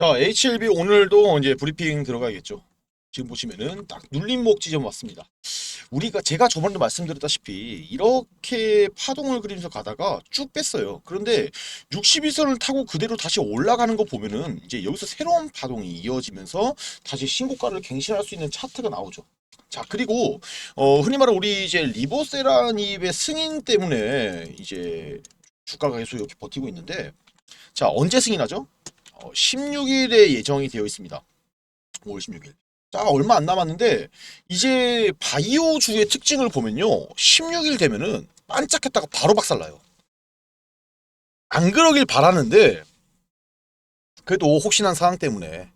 자, HLB 오늘도 이제 브리핑 들어가야겠죠. 지금 보시면은 딱 눌림목 지점 왔습니다. 우리가 제가 저번에도 말씀드렸다시피 이렇게 파동을 그리면서 가다가 쭉 뺐어요. 그런데 61선을 타고 그대로 다시 올라가는 거 보면은 이제 여기서 새로운 파동이 이어지면서 다시 신고가를 갱신할 수 있는 차트가 나오죠. 자, 그리고 어, 흔히 말하는 우리 이제 리버세라닙의 승인 때문에 이제 주가가 계속 이렇게 버티고 있는데 자, 언제 승인하죠? 어, 16일에 예정이 되어 있습니다. 5월 16일. 자, 얼마 안 남았는데 이제 바이오주의 특징을 보면요. 16일 되면은 반짝했다가 바로 박살나요. 안 그러길 바라는데 그래도 혹시나 상황 때문에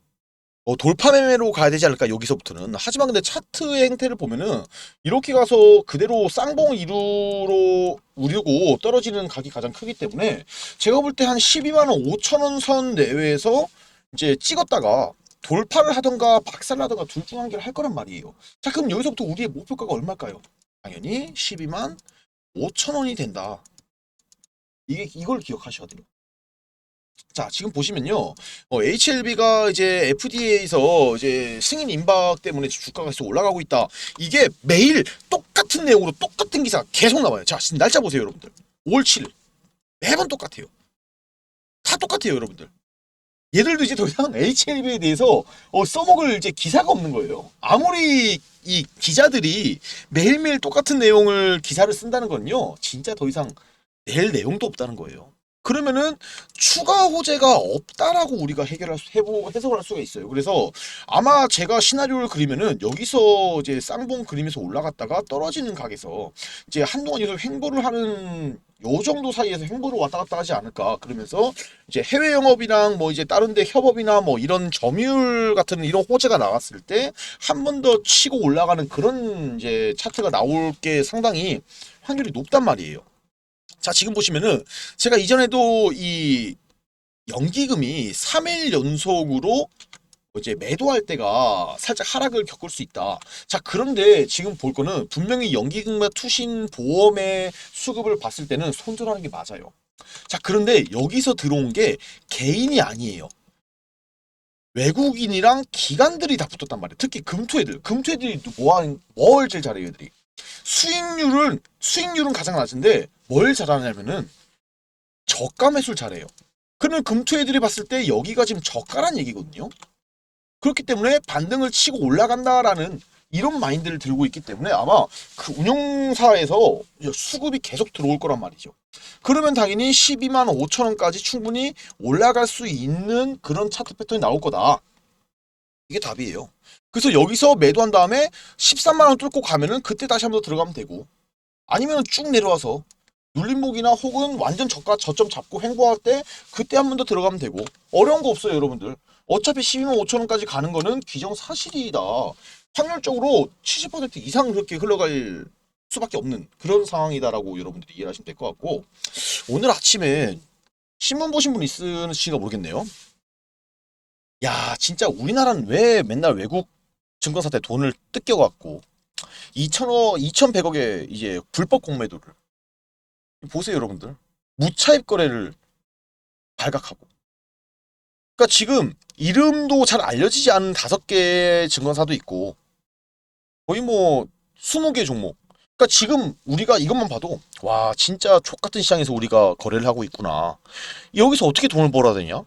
어, 돌파 매매로 가야 되지 않을까 여기서부터는 하지만 근데 차트의 행태를 보면은 이렇게 가서 그대로 쌍봉 이루로 우리고 떨어지는 각이 가장 크기 때문에 제가 볼 때 한 12만 원 5천 원 선 내외에서 이제 찍었다가 돌파를 하던가 박살나던가 둘 중 한 개를 할 거란 말이에요. 자 그럼 여기서부터 우리의 목표가가 얼마일까요? 당연히 12만 5천 원이 된다. 이게 이걸 기억하셔야 돼요. 자 지금 보시면요, HLB가 이제 FDA에서 이제 승인 임박 때문에 주가가 계속 올라가고 있다. 이게 매일 똑같은 내용으로 똑같은 기사 계속 나와요. 자 지금 날짜 보세요, 여러분들. 5월 7일 매번 똑같아요. 다 똑같아요, 여러분들. 얘들도 이제 더 이상 HLB에 대해서 어, 써먹을 이제 기사가 없는 거예요. 아무리 이 기자들이 매일매일 똑같은 내용을 기사를 쓴다는 건요, 진짜 더 이상 낼 내용도 없다는 거예요. 그러면은 추가 호재가 없다라고 우리가 해결할 수, 해보, 해석을 할 수가 있어요. 그래서 아마 제가 시나리오를 그리면은 여기서 이제 쌍봉 그리면서 올라갔다가 떨어지는 각에서 이제 한동안 계속 횡보를 하는 요 정도 사이에서 횡보를 왔다 갔다 하지 않을까 그러면서 이제 해외 영업이랑 뭐 이제 다른데 협업이나 뭐 이런 점유율 같은 이런 호재가 나왔을 때 한 번 더 치고 올라가는 그런 이제 차트가 나올 게 상당히 확률이 높단 말이에요. 자 지금 보시면은 제가 이전에도 이 연기금이 3일 연속으로 이제 매도할 때가 살짝 하락을 겪을 수 있다. 자, 그런데 지금 볼 거는 분명히 연기금과 투신 보험의 수급을 봤을 때는 손절하는 게 맞아요. 자, 그런데 여기서 들어온 게 개인이 아니에요. 외국인이랑 기관들이 다 붙었단 말이에요. 특히 금투애들. 금투애들이 뭐, 뭘 제일 잘해요, 애들이. 수익률은, 수익률은 가장 낮은데 뭘 잘하냐면은 저가 매수를 잘해요. 그러면 금투 애들이 봤을 때 여기가 지금 저가란 얘기거든요. 그렇기 때문에 반등을 치고 올라간다라는 이런 마인드를 들고 있기 때문에 아마 그 운용사에서 수급이 계속 들어올 거란 말이죠. 그러면 당연히 12만 5천 원까지 충분히 올라갈 수 있는 그런 차트 패턴이 나올 거다. 이게 답이에요. 그래서 여기서 매도한 다음에 13만 원 뚫고 가면은 그때 다시 한번 더 들어가면 되고 아니면 쭉 내려와서 눌림목이나 혹은 완전 저가 저점 잡고 횡보할 때 그때 한 번 더 들어가면 되고. 어려운 거 없어요 여러분들. 어차피 12만 5천 원까지 가는 거는 기정 사실이다. 확률적으로 70% 이상 그렇게 흘러갈 수밖에 없는 그런 상황이다라고 여러분들이 이해하시면 될 것 같고. 오늘 아침에 신문 보신 분 있으신가 모르겠네요. 야 진짜 우리나라는 왜 맨날 외국 증권사한테 돈을 뜯겨갖고 2천억 2,100억의 이제 불법 공매도를 보세요, 여러분들. 무차입 거래를 발각하고. 그러니까 지금 이름도 잘 알려지지 않은 다섯 개 증권사도 있고 거의 뭐 20개 종목. 그러니까 지금 우리가 이것만 봐도 와, 진짜 족 같은 시장에서 우리가 거래를 하고 있구나. 여기서 어떻게 돈을 벌어야 되냐?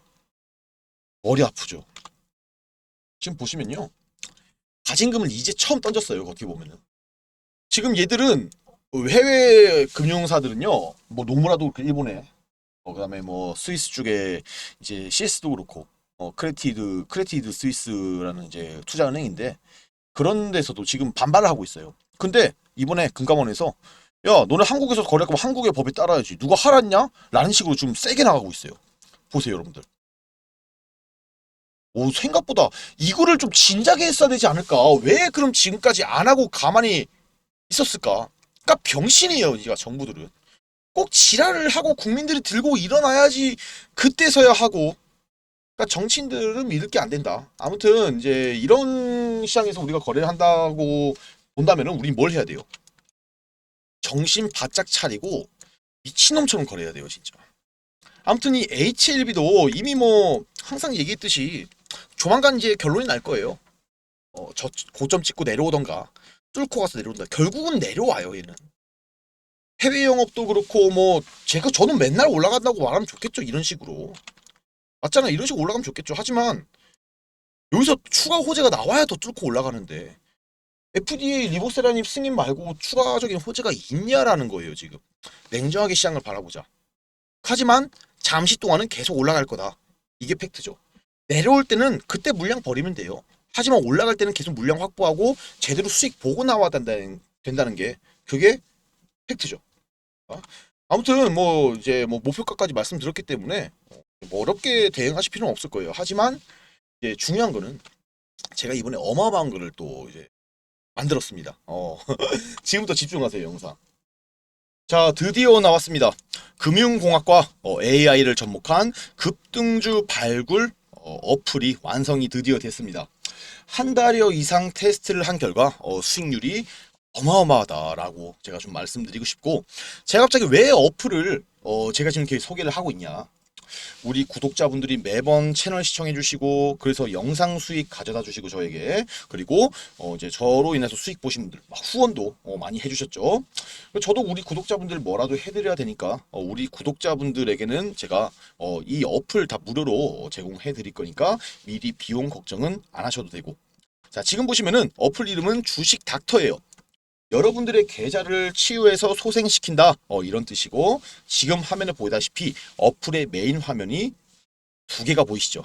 머리 아프죠. 지금 보시면요. 가진금을 이제 처음 던졌어요, 어떻게 보면은. 지금 얘들은 해외 금융사들은요, 뭐 노무라도 그렇고 일본에, 어, 그다음에 뭐 스위스 쪽에 이제 CS도 그렇고, 어, 크레티드 크레티드 스위스라는 이제 투자은행인데 그런 데서도 지금 반발을 하고 있어요. 근데 이번에 금감원에서 야, 너네 한국에서 거면 한국의 법에 따라야지. 누가 하랐냐? 라는 식으로 좀 세게 나가고 있어요. 보세요, 여러분들. 오, 생각보다 이거를 좀 진작에 했어야 되지 않을까? 왜 그럼 지금까지 안 하고 가만히 있었을까? 그러니까 병신이에요, 이가 정부들은. 꼭 지랄을 하고 국민들이 들고 일어나야지 그때서야 하고. 그러니까 정치인들은 믿을 게 안 된다. 아무튼 이제 이런 시장에서 우리가 거래를 한다고 본다면은 우린 뭘 해야 돼요? 정신 바짝 차리고 미친놈처럼 거래해야 돼요, 진짜. 아무튼 이 HLB도 이미 뭐 항상 얘기했듯이 조만간 이제 결론이 날 거예요. 어, 저 고점 찍고 내려오던가 뚫고 가서 내려온다. 결국은 내려와요, 얘는. 해외 영업도 그렇고 뭐 제가 저는 맨날 올라간다고 말하면 좋겠죠, 이런 식으로. 맞잖아, 이런 식으로 올라가면 좋겠죠. 하지만 여기서 추가 호재가 나와야 더 뚫고 올라가는데 FDA 리보세라님 승인 말고 추가적인 호재가 있냐라는 거예요, 지금. 냉정하게 시장을 바라보자. 하지만 잠시 동안은 계속 올라갈 거다. 이게 팩트죠. 내려올 때는 그때 물량 버리면 돼요. 하지만 올라갈 때는 계속 물량 확보하고 제대로 수익 보고 나와야 된다는, 된다는 게 그게 팩트죠. 어? 아무튼 뭐 이제 뭐 목표가까지 말씀드렸기 때문에 뭐 어렵게 대응하실 필요는 없을 거예요. 하지만 이제 중요한 거는 제가 이번에 어마어마한 거를 또 이제 만들었습니다. 어. 지금부터 집중하세요, 영상. 자, 드디어 나왔습니다. 금융공학과 AI를 접목한 급등주 발굴 어, 어플이 완성이 드디어 됐습니다. 한 달여 이상 테스트를 한 결과 어, 수익률이 어마어마하다라고 제가 좀 말씀드리고 싶고 제가 갑자기 왜 어플을 어, 제가 지금 이렇게 소개를 하고 있냐 우리 구독자분들이 매번 채널 시청해 주시고 그래서 영상 수익 가져다 주시고 저에게 그리고 어 이제 저로 인해서 수익 보신 분들 막 후원도 어 많이 해주셨죠. 저도 우리 구독자분들 뭐라도 해드려야 되니까 어 우리 구독자분들에게는 제가 어 이 어플 다 무료로 제공해 드릴 거니까 미리 비용 걱정은 안 하셔도 되고 자 지금 보시면은 어플 이름은 주식 닥터예요. 여러분들의 계좌를 치유해서 소생시킨다. 어, 이런 뜻이고 지금 화면에 보다시피 어플의 메인 화면이 두 개가 보이시죠?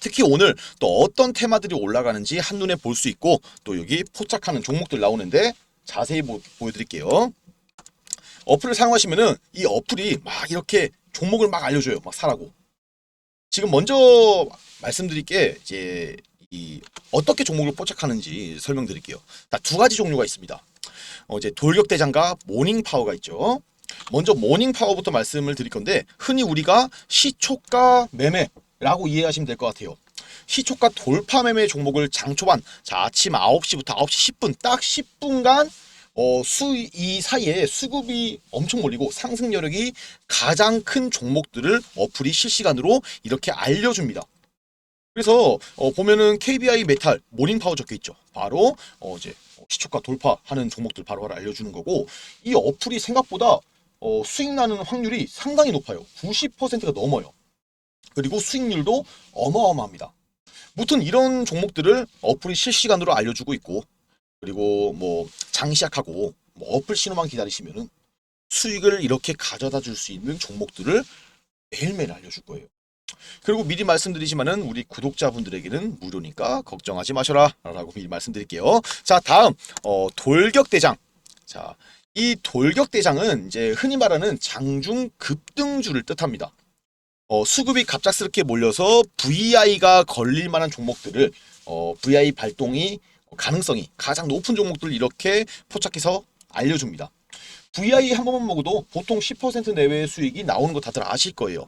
특히 오늘 또 어떤 테마들이 올라가는지 한눈에 볼 수 있고 또 여기 포착하는 종목들 나오는데 자세히 보, 보여드릴게요. 어플을 사용하시면은 이 어플이 막 이렇게 종목을 막 알려줘요. 막 사라고. 지금 먼저 말씀드릴 게 이제 이 어떻게 종목을 포착하는지 설명드릴게요. 자, 두 가지 종류가 있습니다. 어, 이제 돌격대장과 모닝 파워가 있죠. 먼저 모닝 파워부터 말씀을 드릴 건데 흔히 우리가 시초가 매매라고 이해하시면 될 것 같아요. 시초가 돌파 매매 종목을 장 초반 자 아침 9시부터 9시 10분 딱 10분간 어, 수, 이 사이에 수급이 엄청 몰리고 상승 여력이 가장 큰 종목들을 어플이 실시간으로 이렇게 알려줍니다. 그래서 어, 보면은 KBI 메탈 모닝 파워 적혀 있죠. 바로 어, 이제 시초가 돌파하는 종목들 바로 알려주는 거고 이 어플이 생각보다 어, 수익 나는 확률이 상당히 높아요. 90%가 넘어요. 그리고 수익률도 어마어마합니다. 무튼 이런 종목들을 어플이 실시간으로 알려주고 있고 그리고 뭐 장 시작하고 뭐 어플 신호만 기다리시면은 수익을 이렇게 가져다 줄 수 있는 종목들을 매일매일 알려줄 거예요. 그리고 미리 말씀드리지만은 우리 구독자분들에게는 무료니까 걱정하지 마셔라 라고 미리 말씀드릴게요. 자 다음 어, 돌격대장 자 이 돌격대장은 이제 흔히 말하는 장중 급등주를 뜻합니다. 어, 수급이 갑작스럽게 몰려서 VI가 걸릴 만한 종목들을 어, VI 발동이 가능성이 가장 높은 종목들을 이렇게 포착해서 알려줍니다. VI 한 번만 먹어도 보통 10% 내외의 수익이 나오는 거 다들 아실 거예요.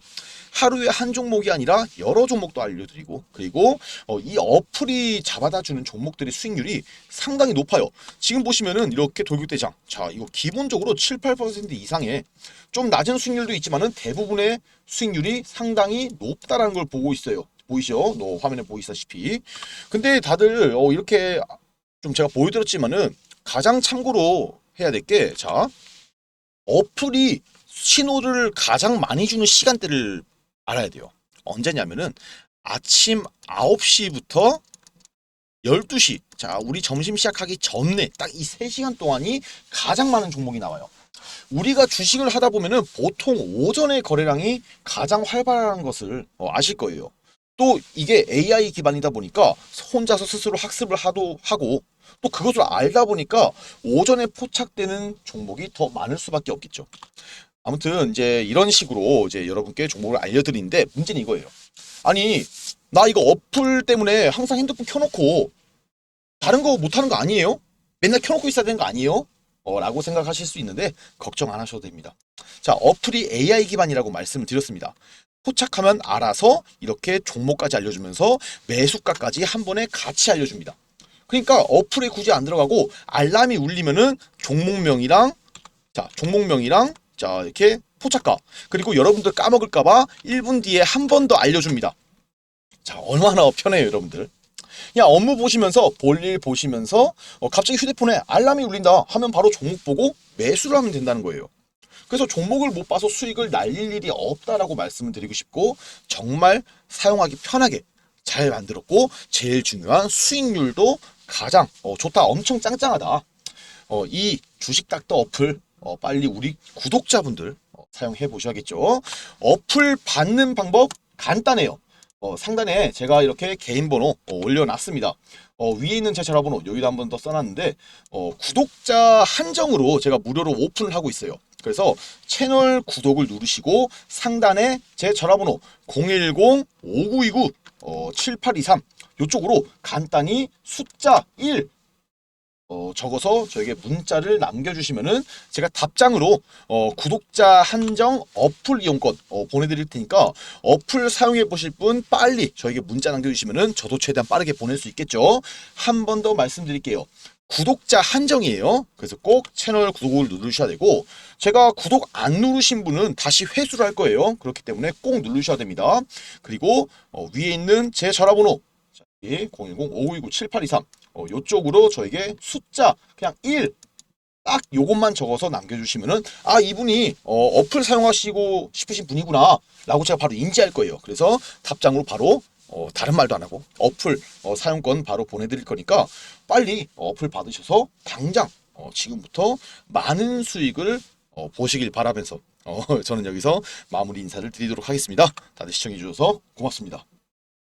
하루에 한 종목이 아니라 여러 종목도 알려드리고 그리고 어, 이 어플이 잡아다 주는 종목들의 수익률이 상당히 높아요. 지금 보시면은 이렇게 돌격대장 자 이거 기본적으로 7, 8% 이상의 좀 낮은 수익률도 있지만은 대부분의 수익률이 상당히 높다라는 걸 보고 있어요. 보이시죠? 너 화면에 보이시다시피. 근데 다들 어, 이렇게 좀 제가 보여드렸지만은 가장 참고로 해야 될 게 자 어플이 신호를 가장 많이 주는 시간대를 알아야 돼요. 언제냐면은 아침 9시부터 12시. 자, 우리 점심 시작하기 전에 딱 이 3시간 동안이 가장 많은 종목이 나와요. 우리가 주식을 하다 보면은 보통 오전에 거래량이 가장 활발한 것을 어, 아실 거예요. 또 이게 AI 기반이다 보니까 혼자서 스스로 학습을 하도 하고 또 그것을 알다 보니까 오전에 포착되는 종목이 더 많을 수밖에 없겠죠. 아무튼 이제 이런 식으로 이제 여러분께 종목을 알려드리는데 문제는 이거예요. 아니 나 이거 어플 때문에 항상 핸드폰 켜놓고 다른 거 못하는 거 아니에요? 맨날 켜놓고 있어야 되는 거 아니에요? 어, 라고 생각하실 수 있는데 걱정 안 하셔도 됩니다. 자 어플이 AI 기반이라고 말씀을 드렸습니다. 포착하면 알아서 이렇게 종목까지 알려주면서 매수가까지 한 번에 같이 알려줍니다. 그러니까 어플에 굳이 안 들어가고 알람이 울리면은 종목명이랑 자 종목명이랑 자 이렇게 포착가 그리고 여러분들 까먹을까봐 1분 뒤에 한 번 더 알려줍니다. 자 얼마나 편해요 여러분들. 그냥 업무 보시면서 볼일 보시면서 어, 갑자기 휴대폰에 알람이 울린다 하면 바로 종목 보고 매수를 하면 된다는 거예요. 그래서 종목을 못 봐서 수익을 날릴 일이 없다라고 말씀을 드리고 싶고 정말 사용하기 편하게 잘 만들었고 제일 중요한 수익률도 가장 어, 좋다. 엄청 짱짱하다. 어, 이 주식 닥터 어플 어, 빨리 우리 구독자분들 어, 사용해 보셔야겠죠? 어플 받는 방법 간단해요. 어, 상단에 제가 이렇게 개인 번호 어, 올려놨습니다. 어, 위에 있는 제 전화번호 여기도 한번 더 써놨는데 어, 구독자 한정으로 제가 무료로 오픈을 하고 있어요 그래서 채널 구독을 누르시고 상단에 제 전화번호 010-5929 어, 7823 이쪽으로 간단히 숫자 1 어, 적어서 저에게 문자를 남겨주시면은 제가 답장으로 어, 구독자 한정 어플 이용권 어, 보내드릴 테니까 어플 사용해 보실 분 빨리 저에게 문자 남겨주시면은 저도 최대한 빠르게 보낼 수 있겠죠. 한 번 더 말씀드릴게요. 구독자 한정이에요. 그래서 꼭 채널 구독을 누르셔야 되고 제가 구독 안 누르신 분은 다시 회수를 할 거예요. 그렇기 때문에 꼭 누르셔야 됩니다. 그리고 어, 위에 있는 제 전화번호 010-5929-7823 어, 요쪽으로 저에게 숫자 그냥 1 딱 요것만 적어서 남겨주시면은 아 이분이 어, 어플 사용하시고 싶으신 분이구나 라고 제가 바로 인지할 거예요 그래서 답장으로 바로 어, 다른 말도 안 하고 어플 어, 사용권 바로 보내드릴 거니까 빨리 어플 받으셔서 당장 어, 지금부터 많은 수익을 어, 보시길 바라면서 어, 저는 여기서 마무리 인사를 드리도록 하겠습니다. 다들 시청해 주셔서 고맙습니다